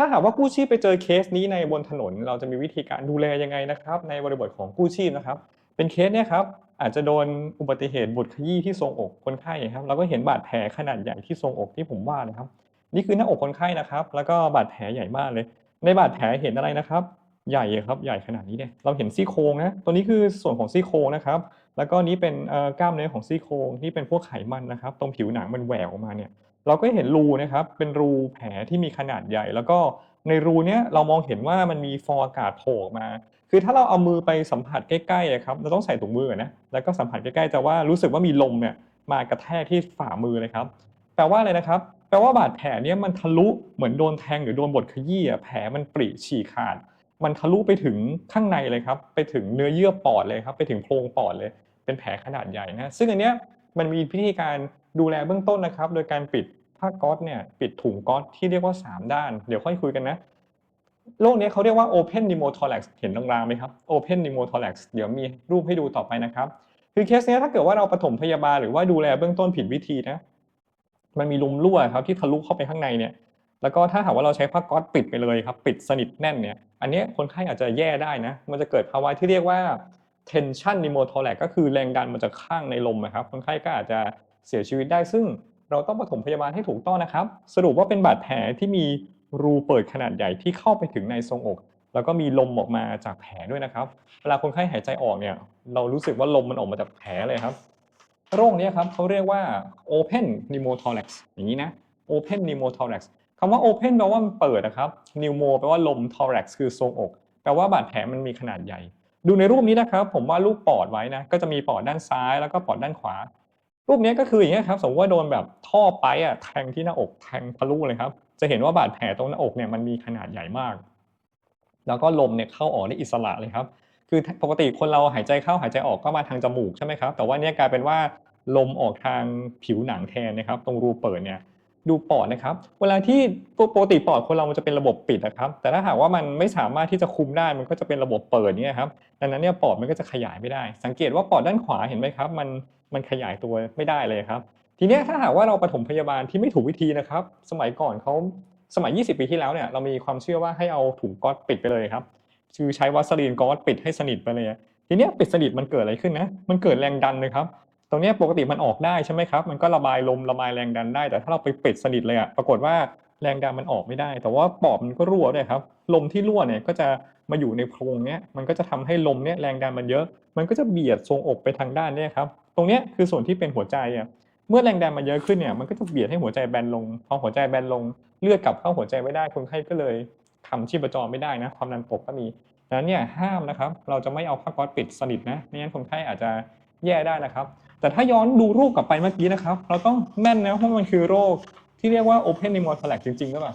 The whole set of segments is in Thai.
ถ้าหากว่ากู้ชีพไปเจอเคสนี้ในบนถนน เราจะมีวิธีการดูแลยังไงนะครับ ในบริบทของกู้ชีพนะครับ เป็นเคสเนี่ยครับอาจจะโดนอุบัติเหตุบุดขยี้ที่ทรวงอกคนไข้ครับเราก็เห็นบาดแผลขนาดใหญ่ที่ทรวงอกที่ผมว่านะครับ นี่คือหน้าอกคนไข้นะครับ แล้วก็บาดแผลใหญ่มากเลย ในบาดแผลเห็นอะไรนะครับ ใหญ่ครับใหญ่ขนาดนี้เนี่ยเราเห็นซี่โครงนะตัวนี้คือส่วนของซี่โครงนะครับ แล้วก็นี้เป็นกล้ามเนื้อของซี่โครงที่เป็นพวกไขมันนะครับ ตรงผิวหนังมันแหวกออกมาเนี่ย เราก็เห็นรูนะครับ เป็นรูแผลที่มีขนาดใหญ่ แล้วก็ในรูเนี้ยเรามองเห็นว่ามันมีฟองอากาศโผล่มา คือถ้าเราเอามือไปสัมผัสใกล้ๆอะครับ เราต้องใส่ถุงมือนะ แล้วก็สัมผัสใกล้ๆจะว่ารู้สึกว่ามีลมเนี่ยมากระแทกที่ฝ่ามือเลยครับ แปลว่าอะไรนะครับ แปลว่าบาดแผลเนี้ยมันทะลุเหมือนโดนแทงหรือโดนบดขยี้แผลมันปริฉีกขาด มันทะลุไปถึงข้างในเลยครับ ไปถึงเนื้อเยื่อปอดเลยครับ ไปถึงโพรงปอดเลย เป็นแผลขนาดใหญ่นะ ซึ่งอันเนี้ยมันมีวิธีการดูแลเบื้องต้นนะครับ โดยการปิด ผ้าก๊อซเนี่ยปิดถุงก๊อซที่เรียกว่า 3 ด้าน เดี๋ยวค่อยคุยกันนะ โรคนี้เขาเรียกว่า open pneumothorax เห็นลางๆไหมครับ open pneumothorax เดี๋ยวมีรูปให้ดูต่อไปนะครับ คือเคสเนี้ยถ้าเกิดว่าเราปฐมพยาบาลหรือว่าดูแลเบื้องต้นผิดวิธีนะ มันมีลุมรั่วครับที่ทะลุเข้าไปข้างในเนี่ย แล้วก็ถ้าหากว่าเราใช้ผ้าก๊อซปิดไปเลยครับ ปิดสนิทแน่นเนี่ย อันนี้คนไข้อาจจะแย่ได้นะ มันจะเกิดภาวะที่เรียกว่า tension pneumothorax ก็คือแรงดันมันจะข้างในลมนะครับ คนไข้ก็อาจจะเสียชีวิตได้ซึ่ง เราต้องปฐมพยาบาลให้ถูกต้องนะครับ สรุปว่าเป็นบาดแผลที่มีรูเปิดขนาดใหญ่ที่เข้าไปถึงในทรวงอก แล้วก็มีลมออกมาจากแผลด้วยนะครับ เวลาคนไข้หายใจออกเนี่ย เรารู้สึกว่าลมมันออกมาจากแผลเลยครับ โรคนี้ครับเขาเรียกว่า open pneumothorax อย่างนี้นะ open pneumothorax คำว่า open แปลว่ามันเปิดนะครับ pneumo แปลว่าลม thorax คือทรวงอก แปลว่าบาดแผลมันมีขนาดใหญ่ ดูในรูปนี้นะครับ ผมว่ารูปปอดไว้นะ ก็จะมีปอดด้านซ้าย แล้วก็ปอดด้านขวา รูปนี้ก็คืออย่างนี้ครับสมมติว่าโดนแบบท่อไปอะแทงที่หน้าอกแทงทะลุเลยครับ จะเห็นว่าบาดแผลตรงหน้าอกเนี่ยมันมีขนาดใหญ่มาก แล้วก็ลมเนี่ยเข้าออกได้อิสระเลยครับ คือปกติคนเราหายใจเข้าหายใจออกก็มาทางจมูกใช่ไหมครับ แต่ว่าเนี่ยกลายเป็นว่าลมออกทางผิวหนังแทนนะครับ ตรงรูเปิดเนี่ย ดูปอดนะครับ เวลาที่ปกติปอดคนเรามันจะเป็นระบบปิดนะครับ แต่ถ้าหากว่ามันไม่สามารถที่จะคุมได้มันก็จะเป็นระบบเปิดเนี่ยครับ ดังนั้นเนี่ยปอดมันก็จะขยายไม่ได้ สังเกตว่าปอดด้านขวาเห็นไหมครับ มันมันขยายตัวไม่ได้เลยครับ ทีนี้ถ้าหากว่าเราปฐมพยาบาลที่ไม่ถูกวิธีนะครับ สมัยก่อนเขาสมัย 20 ปีที่แล้วเนี่ยเรามีความเชื่อว่าให้เอาถุงก๊อซปิดไปเลยครับคือใช้วัสลีนก๊อซปิดให้สนิทไปเลยทีนี้ปิดสนิทมันเกิดอะไรขึ้นนะ มันเกิดแรงดันเลยครับ ตรงนี้ปกติมันออกได้ใช่ไหมครับ มันก็ระบายลมระบายแรงดันได้ แต่ถ้าเราไปปิดสนิทเลยอะปรากฏว่าแรงดันมันออกไม่ได้ แต่ว่าปอดมันก็รั่วด้วยครับ ลมที่รั่วเนี่ยก็จะมาอยู่ในโพรงเนี้ย มันก็จะทำให้ลมเนี้ยแรงดันมันเยอะ มันก็จะเบียดทรงอกไปทางด้านเนี้ยครับ ตรงเนี้ยคือส่วนที่เป็นหัวใจอะเมื่อแรงดันมันเยอะขึ้นเนี่ย มันก็จะเบียดให้หัวใจแบนลง พอหัวใจแบนลง เลือดกลับเข้าหัวใจไม่ได้ คนไข้ก็เลยทำชีพจรไม่ได้นะ ความดันตกก็มีดังนั้นเนี่ยห้ามนะครับ เราจะไม่เอาผ้าก๊อซปิดสนิทนะไม่งั้นคนไข้อาจจะแย่ได้นะครับ แต่ถ้าย้อนดูรูปกลับไปเมื่อกี้นะครับ เราต้องแม่นนะว่าะมันคือโรคที่เรียกว่า open pneumothorax จริงๆหรือเปล่า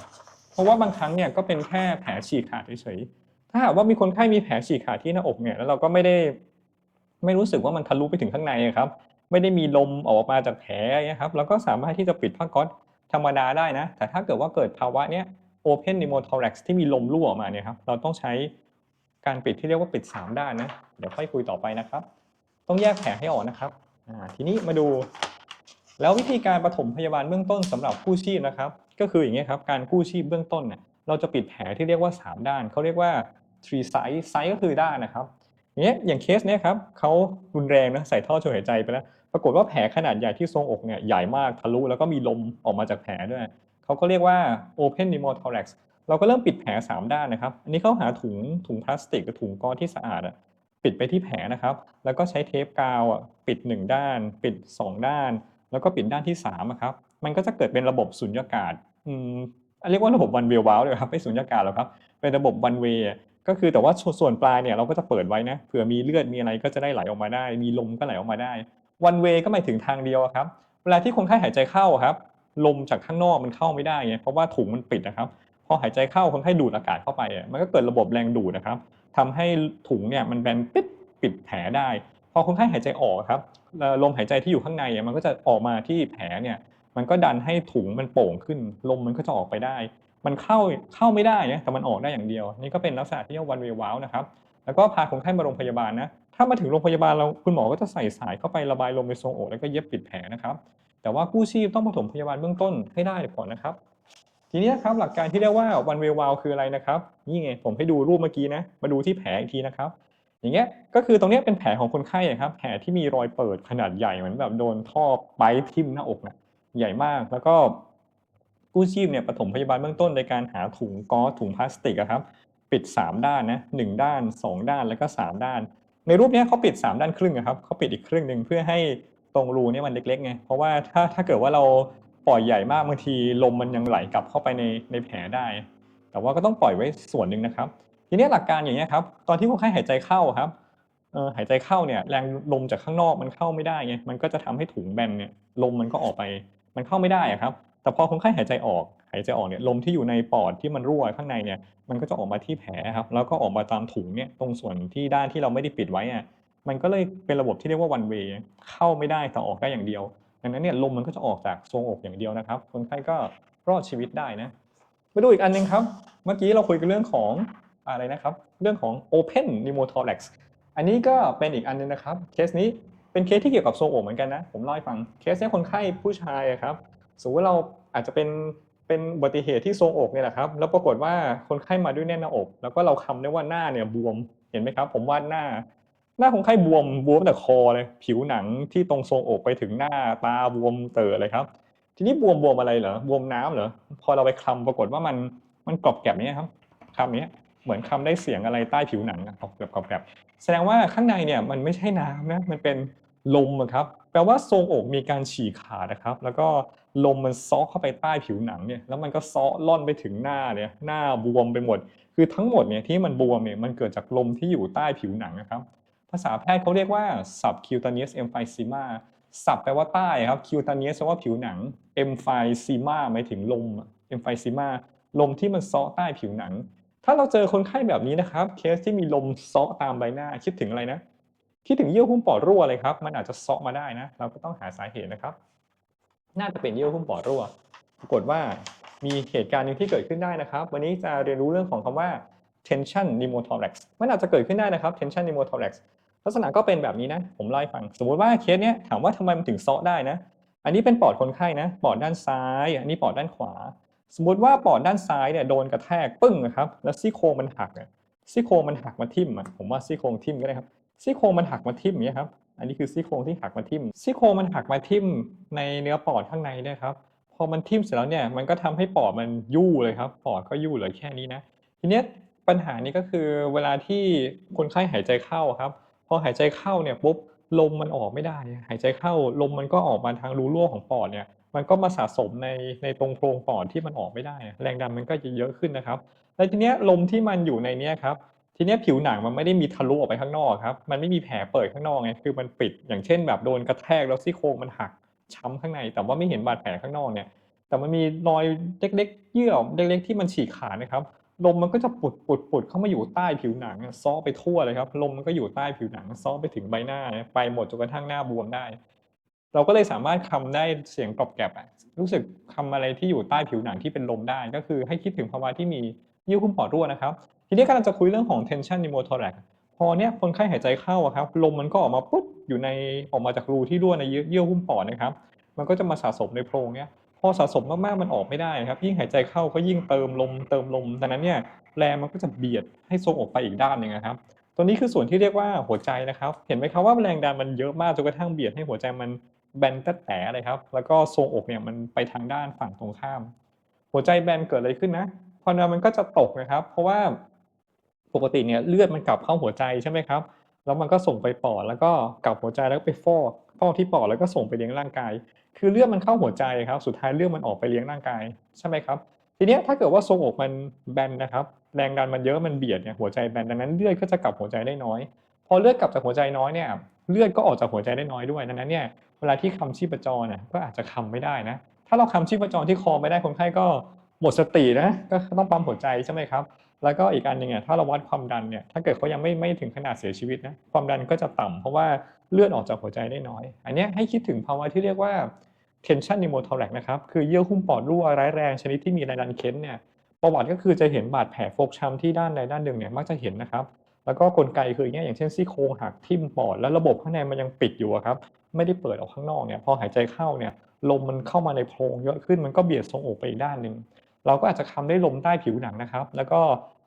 เพราะว่าบางครั้งเนี่ยก็เป็นแค่แผลฉีกขาดเฉยๆถ้าหากว่ามีคนไข้มีแผลฉีกขาดที่หน้าอกเนี่ยแล้วเราก็ไม่ได้ไม่รู้สึกว่ามันทะลุไปถึงข้างในครับ ไม่ได้มีลมออกมาจากแผลอย่างเงี้ยครับเราก็สามารถที่จะปิดผ้าก๊อซธรรมดาได้นะ แต่ถ้าเกิดว่าเกิดภาวะเนี้ย open pneumothorax ที่มีลมรั่วออกมาเนี่ยครับ เราต้องใช้การปิดที่เรียกว่าปิด 3 ด้านนะ เดี๋ยวค่อยคุยต่อไปนะครับ ต้องแยกแผลให้ออกนะครับ ทีนี้มาดู แล้ววิธีการปฐมพยาบาลเบื้องต้นสำหรับกู้ชีพนะครับ ก็คืออย่างนี้ยครับการกู้ชีพเบื้องต้นเนี่ยเราจะปิดแผลที่เรียกว่า 3 ด้านเขาเรียกว่า three side side ก็คือด้านนะครับอย่างเงี้ยอย่างเคสเนี้ยครับเขารุนแรงนะใส่ท่อช่วยหายใจไปแล้วปรากฏว่าแผลขนาดใหญ่ที่ทรวงอกเนี่ยใหญ่มากทะลุแล้วก็มีลมออกมาจากแผลด้วยเขาก็เรียกว่า open pneumothorax เราก็เริ่มปิดแผล 3 ด้านนะครับ อันนี้เขาหาถุงถุงพลาสติกหรือถุงก๊อซที่สะอาดอะ ปิดไปที่แผลนะครับ แล้วก็ใช้เทปกาวอะปิด 1 ด้าน ปิด 2 ด้าน แล้วก็ปิดด้านที่3อะครับ มันก็จะเกิดเป็นระบบสุญญากาศอืมเรียกว่าระบบ one way valve เลยครับไม่สุญญากาศหรอกครับ เป็นระบบ one way อะก็คือแต่ว่าส่วนปลายเนี่ยเราก็จะเปิดไว้นะเผื่อมีเลือดมีอะไรก็จะได้ไหลออกมาได้ มีลมก็ไหลออกมาได้ one way ก็หมายถึงทางเดียวครับ เวลาที่คนไข้หายใจเข้าครับ ลมจากข้างนอกมันเข้าไม่ได้ไงเพราะว่าถุงมันปิดนะครับ พอหายใจเข้าคนไข้ดูดอากาศเข้าไป มันก็เกิดระบบแรงดูดนะครับ ทำให้ถุงเนี่ยมันแบนปิดปิดแผลได้ พอคนไข้หายใจออกครับลมหายใจที่อยู่ข้างในมันก็จะออกมาที่แผลเนี่ยมันก็ดันให้ถุงมันโป่งขึ้น ลมมันก็จะออกไปได้ มันเข้าเข้าไม่ได้นะแต่มันออกได้อย่างเดียว นี่ก็เป็นลักษณะที่เรียกวันเววาวนะครับแล้วก็พาคนไข้มาโรงพยาบาลนะถ้ามาถึงโรงพยาบาลเราคุณหมอก็จะใส่สายเข้าไประบายลมในทรวงอกแล้วก็เย็บปิดแผลนะครับ แต่ว่ากู้ชีพต้องปฐมพยาบาลเบื้องต้นให้ได้ก่อนนะครับ ทีนี้นะครับหลักการที่เรียกว่า one way valve คืออะไรนะครับ นี่ไงผมให้ดูรูปเมื่อกี้นะ มาดูที่แผลอีกทีนะครับ อย่างเงี้ยก็คือตรงนี้เป็นแผลของคนไข้อะครับ แผลที่มีรอยเปิดขนาดใหญ่เหมือนแบบโดนท่อไปทิ่มหน้าอกนะใหญ่มากแล้วก็กู้ชีพเนี่ยปฐมพยาบาลเบื้องต้นในการหาถุงก๊อซถุงพลาสติกอะครับ ปิด 3 ด้านนะหนึ่งด้าน 2 ด้านแล้วก็ 3 ด้าน ในรูปนี้เขาปิด 3 ด้านครึ่งอะครับเขาปิดอีกครึ่งหนึ่งเพื่อให้ตรงรูเนี่ยมันเล็กๆไงเพราะว่าถ้าถ้าเกิดว่าเรา ปล่อยใหญ่มากบางทีลมมันยังไหลกลับเข้าไปในในแผลได้ แต่ว่าก็ต้องปล่อยไว้ส่วนหนึ่งนะครับ ทีนี้หลักการอย่างนี้ครับตอนที่คนไข้หายใจเข้าครับหายใจเข้าเนี่ยแรงลมจากข้างนอกมันเข้าไม่ได้ไงมันก็จะทำให้ถุงแบนเนี่ยลมมันก็ออกไป มันเข้าไม่ได้ครับ แต่พอคนไข้หายใจออกหายใจออกเนี่ยลมที่อยู่ในปอดที่มันรั่วข้างในเนี่ยมันก็จะออกมาที่แผลครับแล้วก็ออกมาตามถุงเนี่ยตรงส่วนที่ด้านที่เราไม่ได้ปิดไว้อะมันก็เลยเป็นระบบที่เรียกว่า one way เข้าไม่ได้แต่ออกได้อย่างเดียว ดังนั้นเนี่ยลมมันก็จะออกจากทรวงอกอย่างเดียวนะครับ คนไข้ก็รอดชีวิตได้นะ มาดูอีกอันหนึงครับ เมื่อกี้เราคุยกันเรื่องของอะไรนะครับ เรื่องของ open pneumothorax อันนี้ก็เป็นอีกอันหนึงนะครับ เคสนี้เป็นเคสที่เกี่ยวกับทรวงอกเหมือนกันนะ ผมเล่าให้ฟัง เคสเนี้ยคนไข้ผู้ชายครับ สมมติว่าเราอาจจะเป็นเป็นอุบัติเหตุที่ทรวงอกเนี่ยแหละครับ แล้วปรากฏว่าคนไข้มาด้วยแน่นหน้าอก แล้วก็เราคำได้ว่าหน้าเนี่ยบวม เห็นไหมครับ ผมวาดหน้า หน้าคนไข้บวมบวมตั้งแต่คอเลย ผิวหนังที่ตรงทรงอกไปถึงหน้าตาบวมเตอเลยครับ ทีนี้บวมบวมอะไรเหรอบวมน้ำเหรอพอเราไปคลำปรากฏว่ามันมันกรอบแกรบเนี้ยครับคำนี้เหมือนคำได้เสียงอะไรใต้ผิวหนังอะกรอบแกรบกรอบแกรบแสดงว่าข้างในเนี่ยมันไม่ใช่น้ำนะมันเป็นลมครับแปลว่าทรงอกมีการฉีกขาดนะครับ แล้วก็ลมมันซ้อเข้าไปใต้ผิวหนังเนี่ยแล้วมันก็ซ้อล่อนไปถึงหน้าเนี่ยหน้าบวมไปหมด คือทั้งหมดเนี่ยที่มันบวมเนี่ยมันเกิดจากลมที่อยู่ใต้ผิวหนังนะครับ ภาษาแพทย์เขาเรียกว่า subcutaneous emphysema สับแปลว่าใต้ครับ cutaneous แปลว่าผิวหนัง emphysema หมายถึงลมอะ emphysema ลมที่มันซาะใต้ผิวหนัง ถ้าเราเจอคนไข้แบบนี้นะครับ เคสที่มีลมซาะตามใบหน้าคิดถึงอะไรนะ คิดถึงเยื่อหุ้มปอดรั่วเลยครับ มันอาจจะซาะมาได้นะ เราก็ต้องหาสาเหตุนะครับ น่าจะเป็นเยื่อหุ้มปอดรั่ว ปรากฏว่ามีเหตุการณ์หนึ่งที่เกิดขึ้นได้นะครับ วันนี้จะเรียนรู้เรื่องของคำว่า tension pneumothorax มันอาจจะเกิดขึ้นได้นะครับ tension pneumothorax ลักษณะก็เป็นแบบนี้นะ ผมเล่าให้ฟัง สมมติว่าเคสเนี้ยถามว่าทำไมมันถึงเซาะได้นะ อันนี้เป็นปอดคนไข้นะ ปอดด้านซ้าย อันนี้ปอดด้านขวา สมมติว่าปอดด้านซ้ายเนี่ยโดนกระแทกปึ้งนะครับ แล้วซี่โครงมันหักอะซี่โครงมันหักมาทิ่มอะผมว่าซี่โครงทิ่มก็ได้ครับ ซี่โครงมันหักมาทิ่มอย่างเงี้ยครับ อันนี้คือซี่โครงที่หักมาทิ่ม ซี่โครงมันหักมาทิ่มในเนื้อปอดข้างในนะครับ พอมันทิ่มเสร็จแล้วเนี่ย มันก็ทำให้ปอดมันยู่เลยครับ ปอดก็ยู่เหลือแค่นี้นะ ทีเนี้ยปัญหานี้ก็คือเวลาที่คนไข้หายใจเข้าครับ อหายใจเข้าเนี่ยปุ๊บลมมันออกไม่ได้ หายใจเข้าลมมันก็ออกมาทางรูรั่วของปอดเนี่ยมันก็มาสะสมในในตรงโพรงปอดที่มันออกไม่ได้ แรงดันมันก็จะเยอะขึ้นนะครับแล้วทีเนี้ยลมที่มันอยู่ในเนี้ยครับทีเนี้ยผิวหนังมันไม่ได้มีทะลุออกไปข้างนอกครับมันไม่มีแผลเปิดข้างนอกไงคือมันปิดอย่างเช่นแบบโดนกระแทกแล้วซี่โครงมันหักช้ำข้างใน แต่ว่าไม่เห็นบาดแผลข้างนอกเนี่ยแต่มันมีรอยเล็กๆเยื่อเล็กๆที่มันฉีกขาดนะครับ ลมมันก็จะปุดปุดปุดเข้ามาอยู่ใต้ผิวหนังซ้อไปทั่วเลยครับ ลมมันก็อยู่ใต้ผิวหนังซ้อไปถึงใบหน้า ไปหมดจนกระทั่งหน้าบวมได้ เราก็เลยสามารถคำได้เสียงกรอบแกรบรู้สึกคำอะไรที่อยู่ใต้ผิวหนังที่เป็นลมได้ ก็คือให้คิดถึงภาวะที่มีเยื่อหุ้มปอดรั่วนะครับ ทีนี้กำลังจะคุยเรื่องของ tension pneumothorax พอเนี้ยคนไข้หายใจเข้าอะครับ ลมมันก็ออกมาปุ๊บอยู่ในออกมาจากรูที่รั่วในเยื่อเยื่อหุ้มปอดนะครับ มันก็จะมาสะสมในโพรงเนี้ย พอสะสมมากๆมันออกไม่ได้ครับ ยิ่งหายใจเข้าก็ยิ่งเติมลมเติมลมดังนั้นเนี่ยแรงมันก็จะเบียดให้ทรงออกไปอีกด้านหนึ่งนะครับ ตัวนี้คือส่วนที่เรียกว่าหัวใจนะครับ เห็นไหมครับว่าแรงดันมันเยอะมากจนกระทั่งเบียดให้หัวใจมันแบนแตะแตะเลยครับ แล้วก็ทรงอกเนี่ยมันไปทางด้านฝั่งตรงข้าม หัวใจแบนเกิดอะไรขึ้นนะพอน้ำมันก็จะตกนะครับ เพราะว่าปกติเนี่ยเลือดมันกลับเข้าหัวใจใช่ไหมครับ แล้วมันก็ส่งไปปอดแล้วก็กลับหัวใจแล้วก็ไปฟอก ฟอกที่ปอดแล้วก็ส่งไปเลี้ยงร่างกาย คือเลือดมันเข้าหัวใจครับ สุดท้ายเลือดมันออกไปเลี้ยงร่างกาย ใช่ไหมครับ ทีเนี้ยถ้าเกิดว่าทรงอกมันแบนนะครับ แรงดันมันเยอะมันเบียดเนี่ยหัวใจแบนดังนั้นเลือดก็จะกลับหัวใจได้น้อย พอเลือดกลับจากหัวใจน้อยเนี่ยเลือดก็ออกจากหัวใจได้น้อยด้วยดังนั้นเนี่ยเวลาที่คำชีพจรเนี่ยก็อาจจะคำไม่ได้นะ ถ้าเราคำชีพจรที่คอไม่ได้คนไข้ก็หมดสตินะก็ต้องปั๊มหัวใจใช่ไหมครับ แล้วก็อีกอันหนึ่งอะถ้าเราวัดความดันเนี่ยถ้าเกิดเขายังไม่ไม่ถึงขนาดเสียชีวิตนะความดันก็จะต่ำเพราะว่าเลือดออกจากหัวใจได้น้อย อันนี้ให้คิดถึงภาวะที่เรียกว่า tension pneumothorax นะครับคือเยื่อหุ้มปอดรั่วร้ายแรงชนิดที่มีแรงดันเค้นเนี่ยประวัติก็คือจะเห็นบาดแผลฟกช้ำที่ด้านใดด้านหนึ่งเนี่ยมักจะเห็นนะครับ แล้วก็กลไกคืออย่างเงี้ยอย่างเช่นซี่โครงหักทิ่มปอดแล้วระบบข้างในมันยังปิดอยู่ครับไม่ได้เปิดออกข้างนอกเนี่ยพอหายใจเข้าเนี่ยลมมันเข้ามาในโพรงเยอะขึ้นมันก็เบียดทรงอกไปอีกด้านหนึ่ง เราก็อาจจะคำด้ลมใต้ผิวหนังนะครับ แล้วก็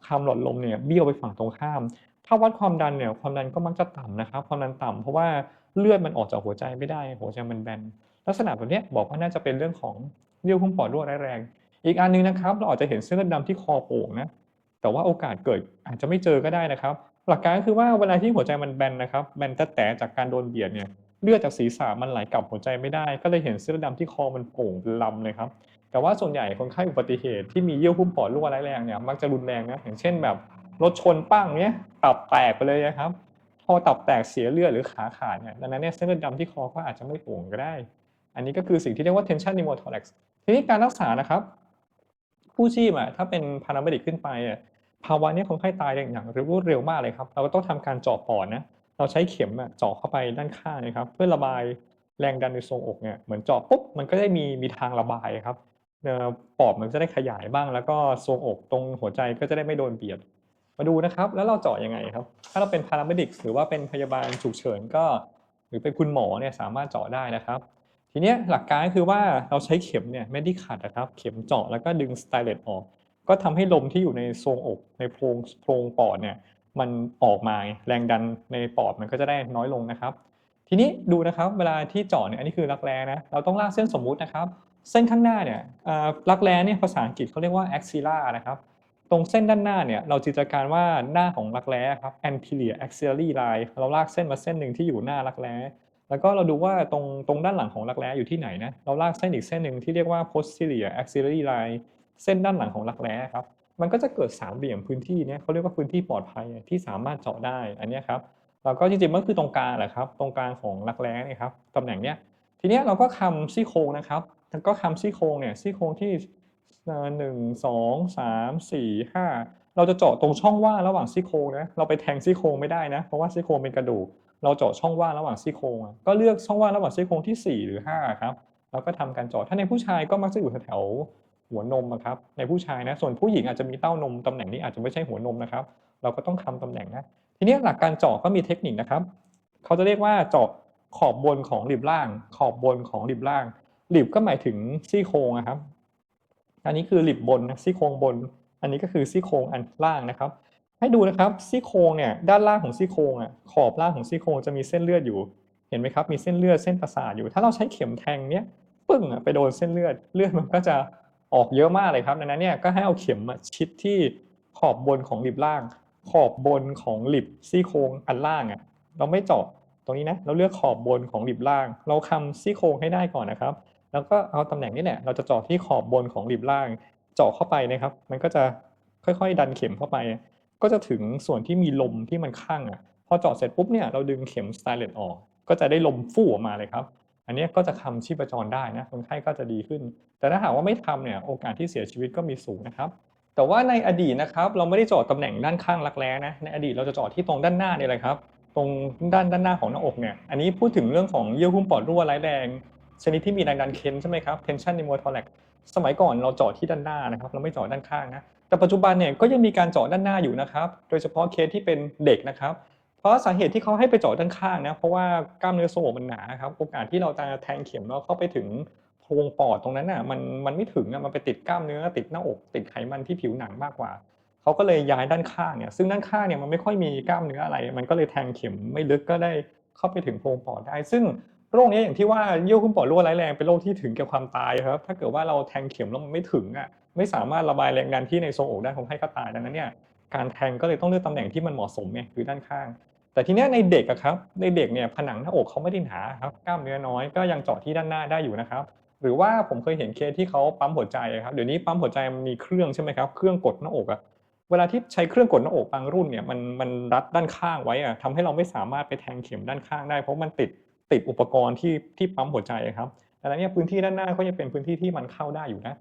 คำหลอดลมเนี่ยเบี้ยวไปฝั่งตรงข้าม ถ้าวัดความดันเนี่ยความดันก็มักจะต่ำนะครับ ความดันต่ำเพราะว่าเลือดมันออกจากหัวใจไม่ได้ หัวใจมันแบน ลักษณะแบบนี้บอกว่าน่าจะเป็นเรื่องของเยื่อหุ้มปอดรั่วร้ายแรง อีกอันหนึงนะครับ เราอาจจะเห็นเส้นเลือดดำที่คอโป่งนะ แต่ว่าโอกาสเกิดอาจจะไม่เจอก็ได้นะครับ หลักการก็คือว่าเวลาที่หัวใจมันแบนนะครับ แบนต่แต่จากการโดนเบียดเนี่ย เลือดจากศีรษะมันไหลกลับหัวใจไม่ได้ ก็เลยเห็นเส้นเลือดำที่คอมันโป่งเป็นลำเลยครับ แต่ว่าส่วนใหญ่คนไข้อุบัติเหตุที่มีเยื่อหุ้มปอดรั่วร้ายแรงเนี่ยมักจะรุนแรงนะอย่างเช่นแบบรถชนปั้งเนี้ยตับแตกไปเลยนะครับ พอตับแตกเสียเลือดหรือขาขาดเนี่ยดังนั้นเนี่ยเส้นเลือดดำที่คอก็อาจจะไม่โป่งก็ได้ อันนี้ก็คือสิ่งที่เรียกว่า tension pneumothorax ทีนี้การรักษานะครับ ผู้ชีพอะถ้าเป็นพาราเมดิกขึ้นไปอะภาวะนี้คนไข้ตายอย่างรวดเร็วมากเลยครับ เราก็ต้องทำการเจาะปอดนะ เราใช้เข็มอะเจาะเข้าไปด้านข้างนะครับเพื่อระบายแรงดันในทรวงอกเนี่ยเหมือนเจาะปุ๊บมันก็ได้มีมีทางระบายครับปอดมันจะได้ขยายบ้าง แล้วก็ทรวงอกตรงหัวใจก็จะได้ไม่โดนเบียด มาดูนะครับ แล้วเราเจาะยังไงครับ ถ้าเราเป็นพาราเมดิกหรือว่าเป็นพยาบาลฉุกเฉินก็ หรือเป็นคุณหมอเนี่ยสามารถเจาะได้นะครับ ทีนี้หลักการก็คือว่าเราใช้เข็มเนี่ยไม่ได้ขัดนะครับ เข็มเจาะแล้วก็ดึงสไตเลตออก ก็ทำให้ลมที่อยู่ในทรวงอกในโพรงโพรงปอดเนี่ย มันออกมาแรงดันในปอดมันก็จะได้น้อยลงนะครับ ทีนี้ดูนะครับเวลาที่เจาะเนี่ยอันนี้คือรักแร้นะเราต้องลากเส้นสมมุตินะครับ เส้นข้างหน้าเนี่ยรักแร้เนี่ยภาษาอังกฤษเขาเรียกว่า axilla นะครับตรงเส้นด้านหน้าเนี่ยเราจินตนาการว่าหน้าของรักแร้ครับ anterior axillary line เราลากเส้นมาเส้นหนึ่งที่อยู่หน้ารักแร้แล้วก็เราดูว่าตรงตรงด้านหลังของรักแร้อยู่ที่ไหนนะเราลากเส้นอีกเส้นหนึ่งที่เรียกว่า posterior axillary line เส้นด้านหลังของรักแร้ครับ มันก็จะเกิดสามเหลี่ยมพื้นที่เนี้ยเขาเรียกว่าพื้นที่ปลอดภัยที่สามารถเจาะได้อันนี้ครับแล้วก็จริงๆมันคือตรงกลางแหละครับตรงกลางของรักแร้นี่ครับตำแหน่งเนี้ยทีเนี้ยเราก็คำซี่โครงนะครับแล้วก็คำซี่โครงเนี่ยซี่โครงที่หนึ่งสองสามสี่ห้าเราจะเจาะตรงช่องว่างระหว่างซี่โครงนะเราไปแทงซี่โครงไม่ได้นะเพราะว่าซี่โครงเป็นกระดูกเราเจาะช่องว่างระหว่างซี่โครงก็เลือกช่องว่างระหว่างซี่โครงที่ 4 หรือ5ครับแล้วก็ทำการเจาะถ้าในผู้ชายก็มักจะอยู่แถว หัวนมอะครับในผู้ชายนะส่วนผู้หญิงอาจจะมีเต้านมตำแหน่งนี้อาจจะไม่ใช่หัวนมนะครับ เราก็ต้องทำตำแหน่งนะทีนี้หลักการเจาะก็มีเทคนิคนะครับเขาจะเรียกว่าเจาะขอบบนของริบล่าง ขอบบนของริบล่างริบก็หมายถึงซี่โครงนะครับ อันนี้คือริบบนซี่โครงบน อันนี้ก็คือซี่โครงอันล่างนะครับ ให้ดูนะครับซี่โครงเนี่ยด้านล่างของซี่โครงอะขอบล่างของซี่โครงจะมีเส้นเลือดอยู่เห็นไหมครับมีเส้นเลือดเส้นประสาทอยู่ ถ้าเราใช้เข็มแทงเนี้ยปึ้งอะไปโดนเส้นเลือดเลือดมันก็จะ ออกเยอะมากเลยครับดังนั้นเนี่ยก็ให้เอาเข็มมาชิดที่ขอบบนของริบล่าง ขอบบนของริบซี่โครงอันล่างอะเราไม่เจาะตรงนี้นะเราเลือกขอบบนของริบล่าง เราคำซี่โครงให้ได้ก่อนนะครับ แล้วก็เอาตำแหน่งนี้แหละเราจะเจาะที่ขอบบนของริบล่าง เจาะเข้าไปนะครับ มันก็จะค่อยๆ ดันเข็มเข้าไป ก็จะถึงส่วนที่มีลมที่มันข้างอะพอเจาะเสร็จปุ๊บเนี่ยเราดึงเข็มสไตเลตออก ก็จะได้ลมฟู่ออกมาเลยครับ อันนี้ก็จะคำชีพจรได้นะคนไข้ก็จะดีขึ้น แต่ถ้าหากว่าไม่ทำเนี่ยโอกาสที่เสียชีวิตก็มีสูงนะครับ แต่ว่าในอดีตนะครับเราไม่ได้เจาะตำแหน่งด้านข้างรักแร้นะในอดีตเราจะเจาะที่ตรงด้านหน้าเนี่ยแหละครับตรงด้านด้านหน้าของหน้าอกเนี่ยอันนี้พูดถึงเรื่องของเยื่อหุ้มปอดรั่วร้ายแรงชนิดที่มีแรงดันเค้นใช่ไหมครับ tension pneumothorax สมัยก่อนเราเจาะที่ด้านหน้านะครับเราไม่เจาะด้านข้างนะแต่ปัจจุบันเนี่ยก็ยังมีการเจาะด้านหน้าอยู่นะครับ โดยเฉพาะเคสที่เป็นเด็กนะครับ ราะสาเหตุที่เขาให้ไปเจาะด้านข้างนะเพราะว่ากล้ามเนื้อทรวงมันหนาครับโอกาสที่เราจะแทงเข็มแล้วเข้าไปถึงโพรงปอดตรงนั้นน่ะมันมันไม่ถึงอะมันไปติดกล้ามเนื้อติดหน้าอก ติดไขมันที่ผิวหนังมากกว่าเขาก็เลยย้ายด้านข้างเนี่ยซึ่งด้านข้างเนี่ยมันไม่ค่อยมีกล้ามเนื้ออะไร มันก็เลยแทงเข็มไม่ลึกก็ได้เข้าไปถึงโพรงปอดได้ ซึ่งโรคนี้อย่างที่ว่าเยื่อหุ้มปอดรั่วร้ายแรงเป็นโรคที่ถึงแก่ความตายครับ ถ้าเกิดว่าเราแทงเข็มแล้วมันไม่ถึงอะไม่สามารถระบายแรงดันที่ในทรวงอกได้คนไข้ก็ตายดังนั้นเนี่ยการแทงก็เลยต้องเลือกตำแหน่งที่มันเหมาะสมไงคือด้านข้าง แต่ทีเนี้ยในเด็กอะครับในเด็กเนี่ยผนังหน้าอกเขาไม่ได้หนาครับกล้ามเนื้อน้อยก็ยังเจาะที่ด้านหน้าได้อยู่นะครับ หรือว่าผมเคยเห็นเคสที่เขาปั๊มหัวใจครับเดี๋ยวนี้ปั๊มหัวใจมันมีเครื่องใช่ไหมครับเครื่องกดหน้าอกอะเวลาที่ใช้เครื่องกดหน้าอกบางรุ่นเนี่ยมันมันรัดด้านข้างไว้อะทำให้เราไม่สามารถไปแทงเข็มด้านข้างได้ เพราะมันติดติดอุปกรณ์ที่ที่ปั๊มหัวใจครับดังนั้นเนี่ยพื้นที่ด้านหน้าก็ยังเป็นพื้นที่ที่มันเข้าได้อยู่นะ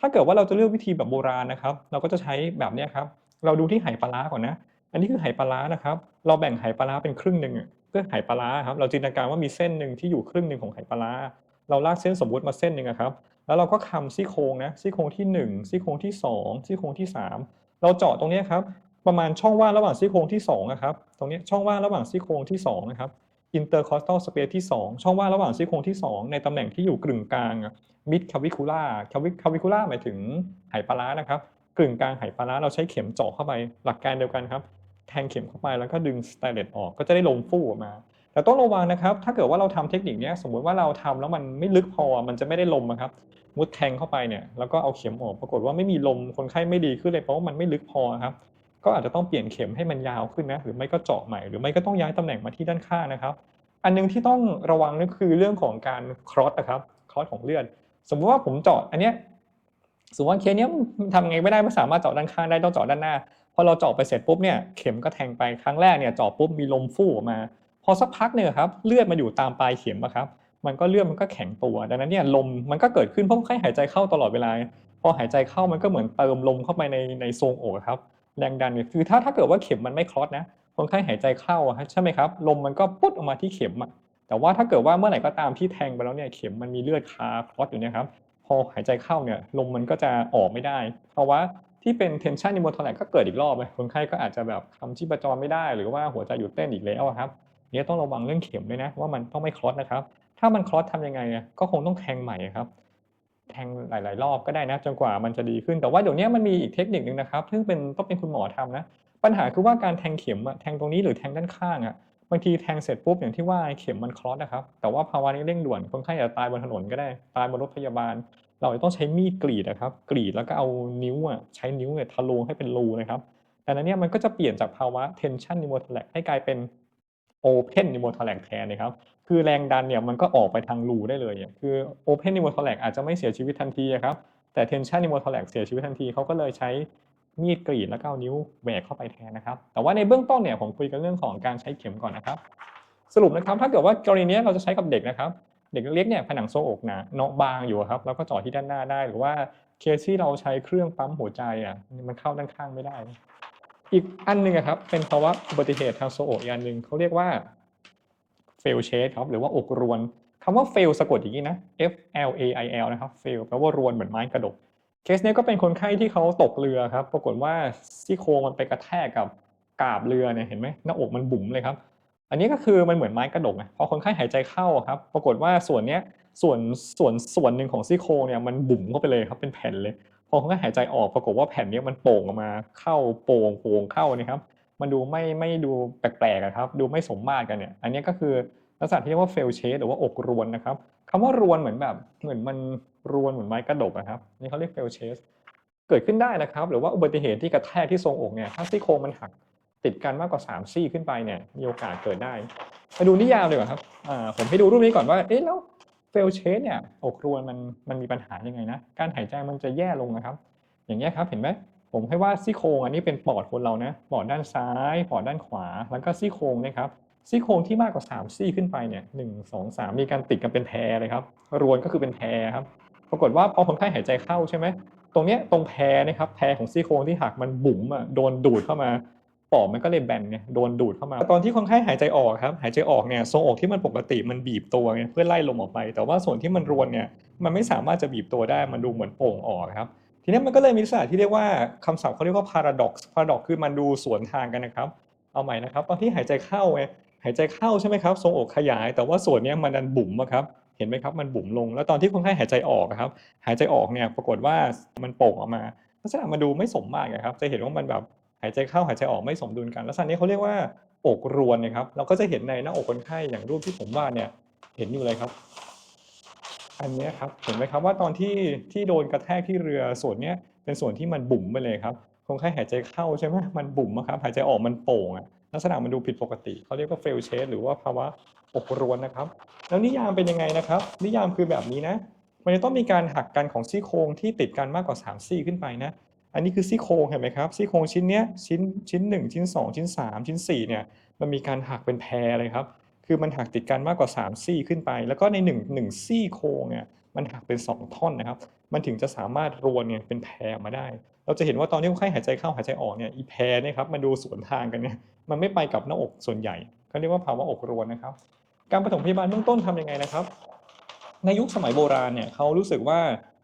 ถ้าเกิดว่าเราจะเลือกวิธีแบบโบราณนะครับ เราก็จะใช้แบบนี้ครับ เราดูที่ไหปลาร้าก่อนนะ อันนี้คือไหปลาร้านะครับ เราแบ่งไหปลาร้าเป็นครึ่งหนึ่งเพื่อไหปลาร้าครับ เราจินตนาการว่ามีเส้นหนึ่งที่อยู่ครึ่งหนึ่งของไหปลาร้าเราลากเส้นสมมุติมาเส้นหนึ่งอะครับ แล้วเราก็คำซี่โครงนะ ซี่โครงที่หนึ่งซี่โครงที่สองซี่โครงที่สามเราเจาะตรงนี้ครับ ประมาณช่องว่างระหว่างซี่โครงที่สองนะครับ ตรงนี้ช่องว่างระหว่างซี่โครงที่สองนะครับ intercostal space ที่ 2 ช่องว่างระหว่างซี่โครงที่ 2 ในตำแหน่งที่อยู่กึ่งกลาง mid clavicular clavicular หมายถึงไหปลาร้านะครับกึ่งกลางไหปลาร้าเราใช้เข็มเจาะเข้าไปหลักการเดียวกันครับ แทงเข็มเข้าไปแล้วก็ดึงสไตเลตออกก็จะได้ลมฟู่ออกมา แต่ต้องระวังนะครับ ถ้าเกิดว่าเราทำเทคนิคนี้สมมุติว่าเราทำแล้วมันไม่ลึกพอมันจะไม่ได้ลมอะครับ มุดแทงเข้าไปเนี่ยแล้วก็เอาเข็มออกปรากฏว่าไม่มีลมคนไข้ไม่ดีขึ้นเลยเพราะว่ามันไม่ลึกพอครับก็อาจจะต้องเปลี่ยนเข็มให้มันยาวขึ้นนะหรือไม่ก็เจาะใหม่หรือไม่ก็ต้องย้ายตำแหน่งมาที่ด้านข้างนะครับ อันหนึงที่ต้องระวังนั่นคือเรื่องของการครอสนะครับครอสของเลือด สมมติว่าผมเจาะอันเนี้ยสมมติว่าเคสเนี้ยทำไงไม่ได้ไม่สามารถเจาะด้านข้างได้ต้องเจาะด้านหน้า อเราเจาะไปเสร็จปุ๊บเนี่ยเข็มก็แทงไปครั้งแรกเนี่ยเจาะปุ๊บมีลมฟู่ออกมา พอสักพักเนี่ยครับเลือดมาอยู่ตามปลายเข็มอะครับมันก็เลือดมันก็แข็งตัว ดังนั้นเนี่ยลมมันก็เกิดขึ้นเพราะคนไข้หายใจเข้าตลอดเวลา พอหายใจเข้ามันก็เหมือนเติมลมเข้าไปในในทรงอกอครับแรงดันเนี่ยคือถ้าถ้าเกิดว่าเข็มมันไม่คลอสนะคนไข้หายใจเข้าใช่ไหมครับลมมันก็ปุ๊ดออกมาที่เข็มอะแต่ว่าถ้าเกิดว่าเมื่อไหร่ก็ตามที่แทงไปแล้วเนี่ยเข็มมันมีเลือดคาคลอสอยู่เนี่ยครับพอหายใจเข้าเนี่ยลมมันก็จะออกไม่ได้ เพราะว่า ที่เป็น tension pneumothorax ก็เกิดอีกรอบเลยคนไข้ก็อาจจะแบบคำชีพจรไม่ได้ หรือว่าหัวใจหยุดเต้นอีกแล้วครับเนี่ยต้องระวังเรื่องเข็มด้วยนะว่ามันต้องไม่คลอสนะครับ ถ้ามันคลอสทำยังไงก็คงต้องแทงใหม่ครับ แทงหลาย ๆ รอบก็ได้นะจนกว่ามันจะดีขึ้น แต่ว่าเดี๋ยวนี้มันมีอีกเทคนิคนึงนะครับ ซึ่งเป็นต้องเป็นคุณหมอทำนะ ปัญหาคือว่าการแทงเข็มอะแทงตรงนี้หรือแทงด้านข้างอะบางทีแทงเสร็จปุ๊บอย่างที่ว่าเข็มมันคลอสนะครับ แต่ว่าภาวะนี้เร่งด่วนคนไข้อาจจะตายบนถนนก็ได้ ตายบนรถพยาบาล เราจะต้องใช้มีดกรีดนะครับ กรีดแล้วก็เอานิ้วอะใช้นิ้วเนี่ยทะลวงให้เป็นรูนะครับดังนั้นเนี่ยมันก็จะเปลี่ยนจากภาวะ tension pneumothorax ให้กลายเป็น open pneumothorax แทนนะครับ คือแรงดันเนี่ยมันก็ออกไปทางรูได้เลยคือ open pneumothorax อาจจะไม่เสียชีวิตทันทีอะครับ แต่ tension pneumothorax เสียชีวิตทันทีเขาก็เลยใช้มีดกรีดแล้วก็เอานิ้วแหวกเข้าไปแทนนะครับ แต่ว่าในเบื้องต้นเนี่ยผมคุยกันเรื่องของการใช้เข็มก่อนนะครับ สรุปนะครับถ้าเกิดว่ากรณีนี้เราจะใช้กับเด็กนะครับ เด็กเล็กเนี่ยผนังทรงอกหนาเนาะบางอยู่ครับ แล้วก็เจาะที่ด้านหน้าได้หรือว่าเคสที่เราใช้เครื่องปั๊มหัวใจอะมันเข้าด้านข้างไม่ได้ อีกอันหนึ่งครับ เป็นภาวะอุบัติเหตุทางทรวงอกอีกอันหนึ่งเขาเรียกว่า fail chest ครับหรือว่าอกรวนคำว่า fail สะกดอย่างนี้นะ F L A I L นะครับ fail แปลว่ารวนเหมือนไม้กระดกเคสนี้ก็เป็นคนไข้ที่เขาตกเรือครับ ปรากฏว่าซี่โครงมันไปกระแทกกับกาบเรือเนี่ยเห็นไหมหน้าอกมันบุ๋มเลยครับ อันนี้ก็คือมันเหมือนไม้กระดกไงพอคนไข้หายใจเข้าครับปรากฏว่าส่วนเนี้ยส่วนส่วนส่วนหนึ่งของซี่โครงเนี่ยมันบุ๋มเข้าไปเลยครับเป็นแผ่นเลย พอคนไข้หายใจออกปรากฏว่าแผ่นเนี้ยมันโป่งออกมาเข้าโป่งโป่งเข้านะครับมันดูไม่ไม่ดูแปลกๆอะครับดูไม่สมมาตรกันเนี่ยอันนี้ก็คือลักษณะที่เรียกว่า fail shape หรือว่าอกรวนนะครับคำว่ารวนเหมือนแบบเหมือนมันรวนเหมือนไม้กระดกอะครับนี่เขาเรียก fail shape เกิดขึ้นได้นะครับ หรือว่าอุบัติเหตุที่กระแทกที่ทรงอกเนี่ยถ้าซี่โครงมันหัก ติดกันมากกว่า 3 ซี่ขึ้นไปเนี่ยมีโอกาสเกิดได้มาดูนิยามดีกว่าครับผมให้ดูรูปนี้ก่อนว่าเอ๊ะแล้ว fail shape เนี่ยอกรวนมันมันมีปัญหายังไงนะการหายใจมันจะแย่ลงนะครับ อย่างเงี้ยครับเห็นไหมผมให้ว่าซี่โครงอันนี้เป็นปอดคนเรานะปอดด้านซ้ายปอดด้านขวา แล้วก็ซี่โครงนะครับซี่โครงที่มากกว่า 3 ซี่ขึ้นไปเนี่ยหนึ่งสองสามมีการติดกันเป็นแพรเลยครับรวนก็คือเป็นแพรครับปรากฏว่าพอคนไข้หายใจเข้าใช่ไหมตรงเนี้ยตรงแพรนะครับแพรของซี่โครงที่หักมันบุ๋มอะโดนดูดเข้ามา ปอดมันก็เลยแบนไงโดนดูดเข้ามา ตอนที่คนไข้หายใจออกครับหายใจออกเนี่ยทรงอกที่มันปกติมันบีบตัวไงเพื่อไล่ลมออกไป แต่ว่าส่วนที่มันรวนเนี่ยมันไม่สามารถจะบีบตัวได้มันดูเหมือนโป่งออกครับทีนี้มันก็เลยมีลักษณะที่เรียกว่าคำศัพท์เขาเรียกว่า paradox paradox คือมันดูสวนทางกันนะครับเอาใหม่นะครับ ตอนที่หายใจเข้าไงหายใจเข้าใช่ไหมครับทรงอกขยาย แต่ว่าส่วนเนี้ยมันดันบุ๋มอะครับเห็นไหมครับมันบุ๋มลง แล้วตอนที่คนไข้หายใจออกครับหายใจออกเนี่ยปรากฏว่ามันโป่งออกมาลักษณะมันดูไม่สมมาตรครับจะเห็นว่ามันแบบ หายใจเข้าหายใจออกไม่สมดุลกัน ลักษณะนี้เขาเรียกว่าอกรวนนะครับ เราก็จะเห็นในหน้าอกคนไข้อย่างรูปที่ผมวาดเนี่ยเห็นอยู่เลยครับ อันนี้ครับเห็นไหมครับว่าตอนที่ที่โดนกระแทกที่เรือส่วนเนี้ยเป็นส่วนที่มันบุ๋มไปเลยครับคนไข้หายใจเข้าใช่ไหมมันบุ๋มครับหายใจออกมันโป่งอะลักษณะมันดูผิดปกติเขาเรียกว่า fail shape หรือว่าภาวะอกรวนนะครับ แล้วนิยามเป็นยังไงนะครับ นิยามคือแบบนี้นะ มันจะต้องมีการหักกันของซี่โครงที่ติดกันมากกว่า3ซี่ขึ้นไปนะ อันนี้คือซี่โครงเห็นไหมครับซี่โครงชิ้นเนี้ยชิ้นชิ้น 1 ชิ้น 2 ชิ้น 3 ชิ้น4เนี่ยมันมีการหักเป็นแพรเลยครับ คือมันหักติดกันมากกว่า 3 ซี่ขึ้นไป แล้วก็ใน1 1ซี่โครงเนี่ยมันหักเป็น 2 ท่อนนะครับ มันถึงจะสามารถรวนเนี่ยเป็นแพรออกมาได้ เราจะเห็นว่าตอนที่คนไข้หายใจเข้าหายใจออกเนี่ยอีแพรเนี่ยครับมันดูสวนทางกันเนี่ยมันไม่ไปกับหน้าอกส่วนใหญ่เขาเรียกว่าภาวะอกรวนนะครับ การปฐมพยาบาลเบื้องต้นทำยังไงนะครับ ในยุคสมัยโบราณเนี่ยเขารู้สึกว่า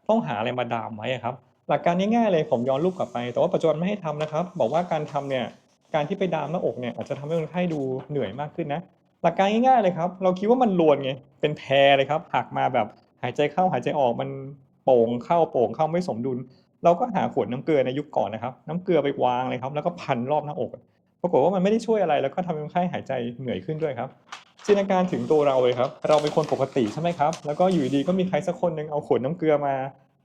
ต้องหาอะไรมาดามไว้ครับ หลักการง่ายๆเลยผมย้อนรูปกลับไป แต่ว่าปัจจุบันไม่ให้ทำนะครับ บอกว่าการทำเนี่ยการที่ไปดามหน้าอกเนี่ยอาจจะทำให้คนไข้ดูเหนื่อยมากขึ้นนะ หลักการง่ายๆเลยครับ เราคิดว่ามันรวนไงเป็นแพรเลยครับหักมาแบบหายใจเข้าหายใจออกมันโป่งเข้าโป่งเข้าไม่สมดุล เราก็หาขวดน้ำเกลือในยุคก่อนนะครับ น้ำเกลือไปวางเลยครับ แล้วก็พันรอบหน้าอกปรากฏว่ามันไม่ได้ช่วยอะไรแล้วก็ทำให้คนไข้หายใจเหนื่อยขึ้นด้วยครับจินตนาการถึงตัวเราเลยครับ เราเป็นคนปกติใช่ไหมครับ แล้วก็อยู่ดีๆก็มีใครสักคนหนึ่งเอาขวดน้ำเกลือมา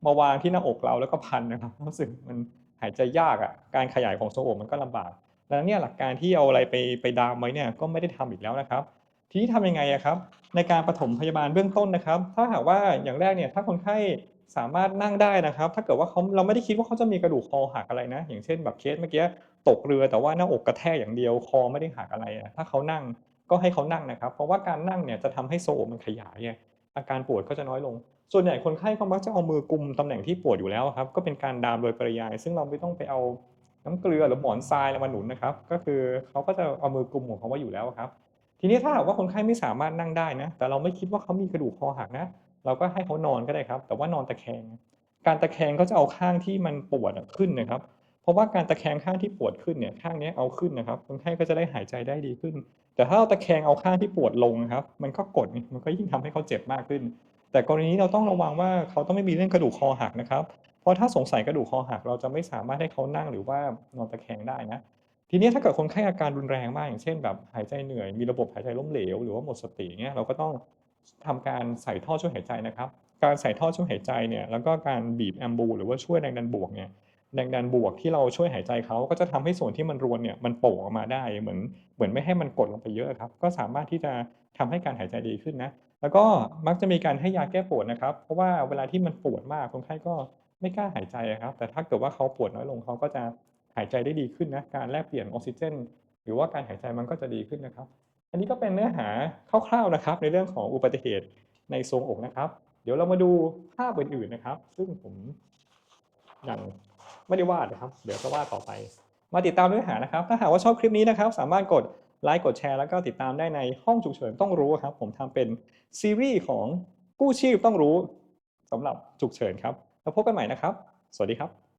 มาวางที่หน้าอกเราแล้วก็พันนะครับรู้สึกมันหายใจยากอะการขยายของทรวงอกมันก็ลำบากดังนั้นเนี่ยหลักการที่เอาอะไรไปไปดามไว้เนี่ยก็ไม่ได้ทำอีกแล้วนะครับ ทีนี้ทำยังไงอะครับ ในการปฐมพยาบาลเบื้องต้นนะครับ ถ้าหากว่าอย่างแรกเนี่ยถ้าคนไข้สามารถนั่งได้นะครับ ถ้าเกิดว่าเขาเราไม่ได้คิดว่าเขาจะมีกระดูกคอหักอะไรนะ อย่างเช่นแบบเคสเมื่อกี้ตกเรือแต่ว่าหน้าอกกระแทกอย่างเดียวคอไม่ได้หักอะไรอะถ้าเขานั่งก็ให้เขานั่งนะครับ เพราะว่าการนั่งเนี่ยจะทำให้โซลมันขยายอาการปวดก็จะน้อยลง ส่วนใหญ่คนไข้ก็มักจะเอามือกุมตำแหน่งที่ปวดอยู่แล้วครับ ก็เป็นการดามโดยปริยาย ซึ่งเราไม่ต้องไปเอาน้ำเกลือหรือหมอนทรายอะไรมาหนุนนะครับ ก็คือเขาก็จะเอามือกุมของเขาไว้อยู่แล้วครับ ทีนี้ถ้าหากว่าคนไข้ไม่สามารถนั่งได้นะ แต่เราไม่คิดว่าเขามีกระดูกคอหักนะ เราก็ให้เขานอนก็ได้ครับ แต่ว่านอนตะแคง การตะแคงก็จะเอาข้างที่มันปวดขึ้นนะครับ เพราะว่าการตะแคงข้างที่ปวดขึ้นเนี่ย ข้างนี้เอาขึ้นนะครับ คนไข้ก็จะได้หายใจได้ดีขึ้น แต่ถ้าเราตะแคงเอาข้างที่ปวดลงครับ มันก็กด มันก็ยิ่งทำให้เขาเจ็บมากขึ้น แต่กรณีนี้เราต้องระวังว่าเขาต้องไม่มีเรื่องกระดูกคอหักนะครับ เพราะถ้าสงสัยกระดูกคอหักเราจะไม่สามารถให้เขานั่งหรือว่านอนตะแคงได้นะ ทีนี้ถ้าเกิดคนไข้อาการรุนแรงมากอย่างเช่นแบบหายใจเหนื่อย มีระบบหายใจล้มเหลว หรือว่าหมดสติเงี้ยเราก็ต้องทำการใส่ท่อช่วยหายใจนะครับ การใส่ท่อช่วยหายใจเนี่ยแล้วก็การบีบแอมบู หรือว่าช่วยแรงดันบวกเนี่ยแรงดันบวกที่เราช่วยหายใจเขาก็จะทำให้ส่วนที่มันรวนเนี่ยมันโป่งออกมาได้เหมือนเหมือนไม่ให้มันกดลงไปเยอะครับ ก็สามารถที่จะทำให้การหายใจดีขึ้นนะ แล้วก็มักจะมีการให้ยาแก้ปวดนะครับ เพราะว่าเวลาที่มันปวดมากคนไข้ก็ไม่กล้าหายใจครับ แต่ถ้าเกิดว่าเขาปวดน้อยลงเขาก็จะหายใจได้ดีขึ้นนะการแลกเปลี่ยนออกซิเจน หรือว่าการหายใจมันก็จะดีขึ้นนะครับ อันนี้ก็เป็นเนื้อหาคร่าวๆนะครับ ในเรื่องของอุบัติเหตุในทรวงอกนะครับ เดี๋ยวเรามาดูภาพอื่นๆนะครับ ซึ่งผมยังไม่ได้วาดนะครับ เดี๋ยวจะวาดต่อไป มาติดตามเนื้อหานะครับ ถ้าหากว่าชอบคลิปนี้นะครับ สามารถกด ไลค์กดแชร์แล้วก็ติดตามได้ในห้องฉุกเฉินต้องรู้ครับ ผมทำเป็นซีรีส์ของกู้ชีพต้องรู้สำหรับฉุกเฉินครับ แล้วพบกันใหม่นะครับ สวัสดีครับ